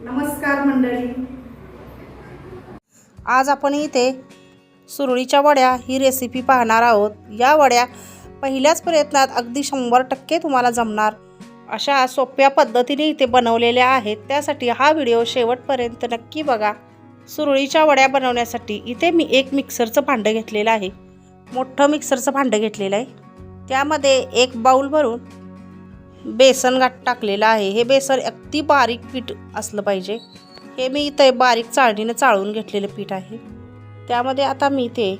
नमस्कार मंडळी. आज आपण इथे सुरळीच्या वड्या ही रेसिपी पाहणार आहोत. या वड्या पहिल्याच प्रयत्नात अगदी शंभर टक्के तुम्हाला जमणार. अशा सोप्या पद्धतीने इथे बनवलेल्या आहेत. त्यासाठी हा व्हिडिओ शेवटपर्यंत नक्की बघा. सुरळीच्या वड्या बनवण्यासाठी इथे मी एक मिक्सरचं भांडं घेतलेलं आहे. मोठं मिक्सरचं भांडं घेतलेलं आहे. त्यामध्ये एक बाऊल भरून बेसन घाट टाकलेलं आहे. हे बेसन अगदी बारीक पीठ असलं पाहिजे. हे मी इथे बारीक चाळणीनं चाळून घेतलेलं पीठ आहे. त्यामध्ये आता मी ते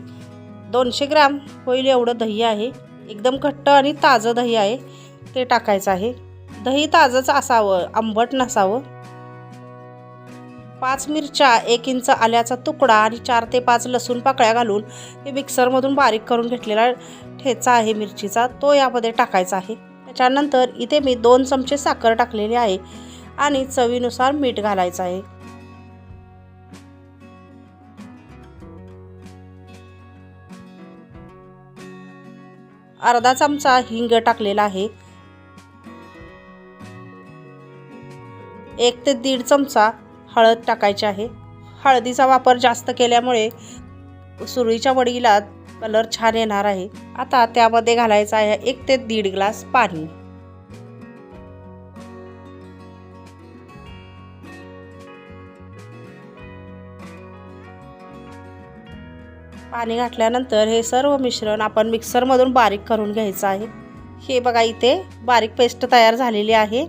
दोनशे ग्राम होईल एवढं दही आहे. एकदम घट्ट आणि ताजं दही आहे. ते टाकायचं आहे. दही ताजंच असावं आंबट नसावं. पाच मिरच्या एक इंच आल्याचा तुकडा आणि चार ते पाच लसूण पाकळ्या घालून हे मिक्सरमधून बारीक करून घेतलेला ठेचा आहे मिरचीचा. तो यामध्ये टाकायचा आहे. त्याच्यानंतर इथे मी दोन चमचे साखर टाकलेली आहे आणि चवीनुसार मीठ घालायचं आहे. अर्धा चमचा हिंग टाकलेला आहे. एक ते दीड चमचा हळद टाकायची आहे. हळदीचा वापर जास्त केल्यामुळे सुरळीच्या वडीला कलर छान येणार आहे. आता त्यामध्ये घालायचं आहे एक ते दीड ग्लास पाणी. पाणी घातल्यानंतर हे सर्व मिश्रण आपण मिक्सरमधून बारीक करून घ्यायचं आहे. हे बघा इथे बारीक पेस्ट तयार झालेली आहे.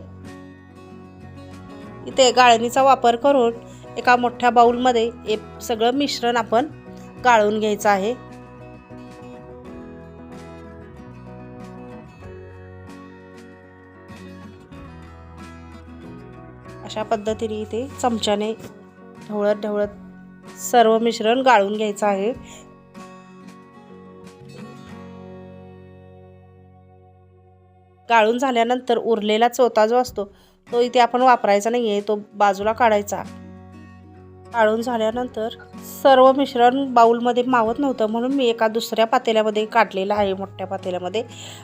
इथे गाळणीचा वापर करून एका मोठ्या बाऊलमध्ये हे सगळं मिश्रण आपण गाळून घ्यायचं आहे. अशा पद्धतीने इथे चमच्याने ढवळत ढवळत सर्व मिश्रण गाळून घ्यायचं आहे. गाळून झाल्यानंतर उरलेला चोथा जो असतो तो इथे आपण वापरायचा नाही आहे तो बाजूला काढायचा. टाळून झाल्यानंतर सर्व मिश्रण बाऊलमध्ये मावत नव्हतं म्हणून मी एका दुसऱ्या पातेल्यामध्ये काढलेलं आहे मोठ्या पातेल्यामध्ये.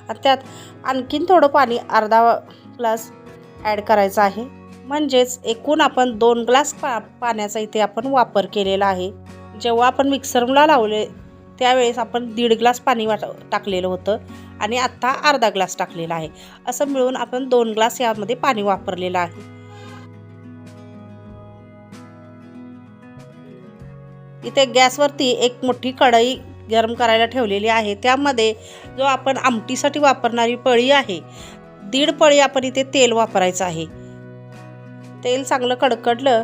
आणि त्यात आणखीन थोडं पाणी अर्धा ग्लास ॲड करायचं आहे. म्हणजेच एकूण आपण दोन ग्लास पा पाण्याचा इथे आपण वापर केलेला आहे. जेव्हा आपण मिक्सरला लावले त्यावेळेस आपण दीड ग्लास पाणी वाट टाकलेलं होतं आणि आत्ता अर्धा ग्लास टाकलेला आहे. असं मिळून आपण दोन ग्लास यामध्ये पाणी वापरलेलं आहे. इथे गॅसवरती एक मोठी कढई गरम करायला ठेवलेली आहे. त्यामध्ये जो आपण आमटीसाठी वापरणारी पळी आहे दीड पळी आपण इथे तेल वापरायचं आहे. तेल चांगलं कडकडलं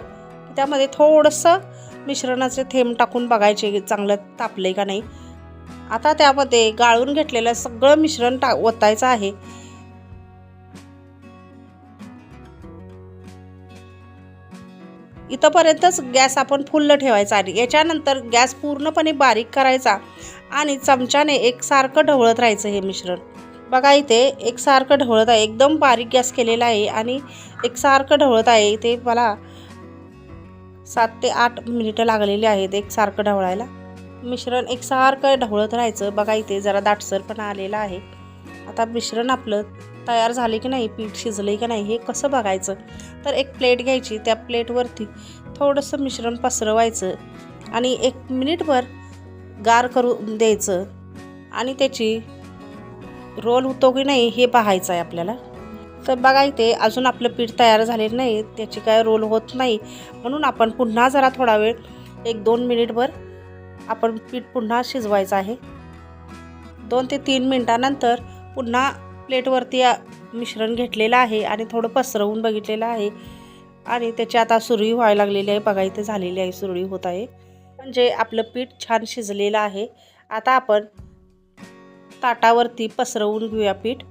त्यामध्ये थोडंसं मिश्रणाचे थेंब टाकून बघायचे चांगलं तापले का नाही. आता त्यामध्ये गाळून घेतलेलं सगळं मिश्रण टा ओतायचं आहे. इथंपर्यंतच गॅस आपण फुल्ल ठेवायचा आणि याच्यानंतर गॅस पूर्णपणे बारीक करायचा आणि चमच्याने एकसारखं ढवळत राहायचं हे मिश्रण. बघा इथे एकसारखं ढवळत आहे एकदम बारीक गॅस केलेला आहे आणि एकसारखं ढवळत आहे. इथे मला सात ते आठ मिनिटं लागलेली आहेत एकसारखं ढवळायला. मिश्रण एकसारखं ढवळत राहायचं. बघा इथे जरा दाटसर पण आहे. आता मिश्रण आपलं तयार झाले की नाही पीठ शिजले की नाही हे कसं बघायचं? तर एक प्लेट घ्यायची त्या प्लेटवरती थोडंसं मिश्रण पसरवायचं आणि एक मिनिटभर गार करू द्यायचं आणि त्याची रोल होतो की नाही हे पाहायचं आहे आपल्याला. तर बघा इथे अजून आपलं पीठ तयार झालेलं नाही त्याची काय रोल होत नाही. म्हणून आपण पुन्हा जरा थोडा वेळ एक दोन मिनिटभर आपण पीठ पुन्हा शिजवायचं आहे. दोन ते तीन मिनटानंतर पुन्हा प्लेटवरती मिश्रण घेतलेलं आहे आणि थोडं पसरवून बघितलेलं आहे. आणि त्याची आता सुरळी व्हायला लागलेली आहे. बघा इथे झालेली आहे सुरळी होत आहे. म्हणजे आपलं पीठ छान शिजलेलं आहे. आता आपण ताटावरती पसरवून घेऊया पीठ.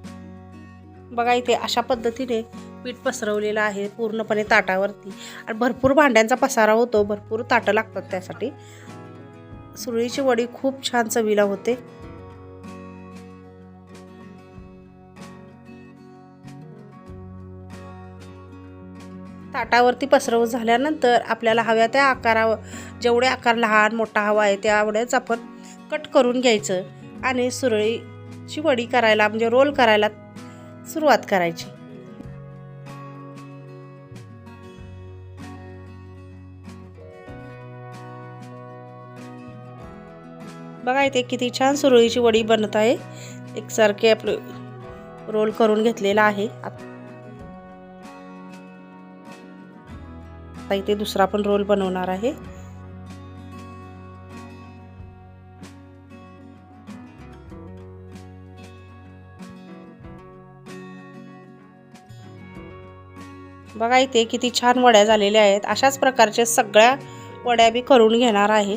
बघा इथे अशा पद्धतीने पीठ पसरवलेलं आहे पूर्णपणे ताटावरती. आणि भरपूर भांड्यांचा पसारा होतो. भरपूर ताटं लागतात त्यासाठी. सुरळीची वडी खूप छान चवीला होते. ताटावरती पसरवून झाल्यानंतर आपल्याला हव्या त्या आकारावर जेवढे आकार लहान मोठा हवा आहे त्यावढेच आपण कट करून घ्यायचं आणि सुरळीची वडी करायला म्हणजे रोल करायला सुरुवात करायची. बघा इथे किती छान सुरळीची वडी बनत आहे. एकसारखे आपलं रोल करून घेतलेला आहे. आता आता इथे दुसरा पण रोल बनवणार आहे. बघा इथे किती छान वड्या झालेल्या आहेत. अशाच प्रकारचे सगळ्या वड्या मी करून घेणार आहे.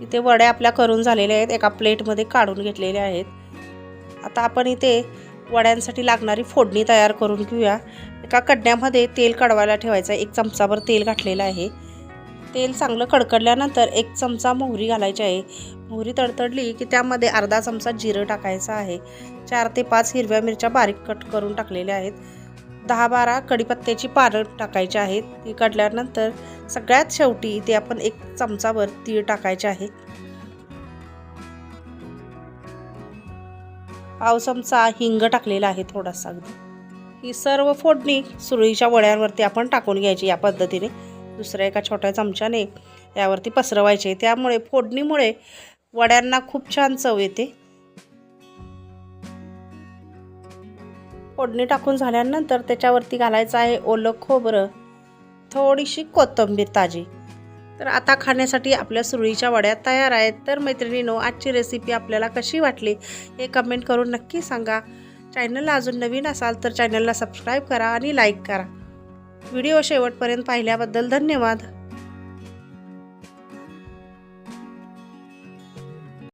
इथे वड्या आपल्या करून झालेल्या आहेत एका प्लेटमध्ये काढून घेतलेल्या आहेत. आता आपण इथे वड्यांसाठी लागणारी फोडणी तयार करून घेऊया. एका कड्ड्यामध्ये तेल कडवायला ठेवायचं. एक चमचाभर तेल घातलेलं आहे. तेल चांगलं कडकडल्यानंतर एक चमचा मोहरी घालायची आहे. मोहरी तडतडली की त्यामध्ये अर्धा चमचा जिरं टाकायचं आहे. चार ते पाच हिरव्या मिरच्या बारीक कट करून टाकलेल्या आहेत. दहा बारा कडीपत्त्याची पानं टाकायची आहेत. ती काढल्यानंतर सगळ्यात शेवटी इथे आपण एक चमचाभर तीळ टाकायचे आहे. पाव चमचा हिंग टाकलेला आहे थोडासा अगदी. ही सर्व फोडणी सुरळीच्या वड्यांवरती आपण टाकून घ्यायची या पद्धतीने. दुसऱ्या एका छोट्या चमच्याने यावरती पसरवायचे. त्यामुळे फोडणीमुळे वड्यांना खूप छान चव येते. फोडणी टाकून झाल्यानंतर त्याच्यावरती घालायचं आहे ओलं खोबरं थोडीशी कोथिंबीर ताजी. तर आता खाण्यासाठी आपल्या सुरळीच्या वड्या तयार आहेत. तर मैत्रिणीनो आजची रेसिपी आपल्याला कशी वाटली हे कमेंट करून नक्की सांगा. चॅनलला अजून नवीन असाल तर चॅनलला सबस्क्राईब करा आणि लाईक करा. व्हिडिओ शेवटपर्यंत पाहिल्याबद्दल धन्यवाद.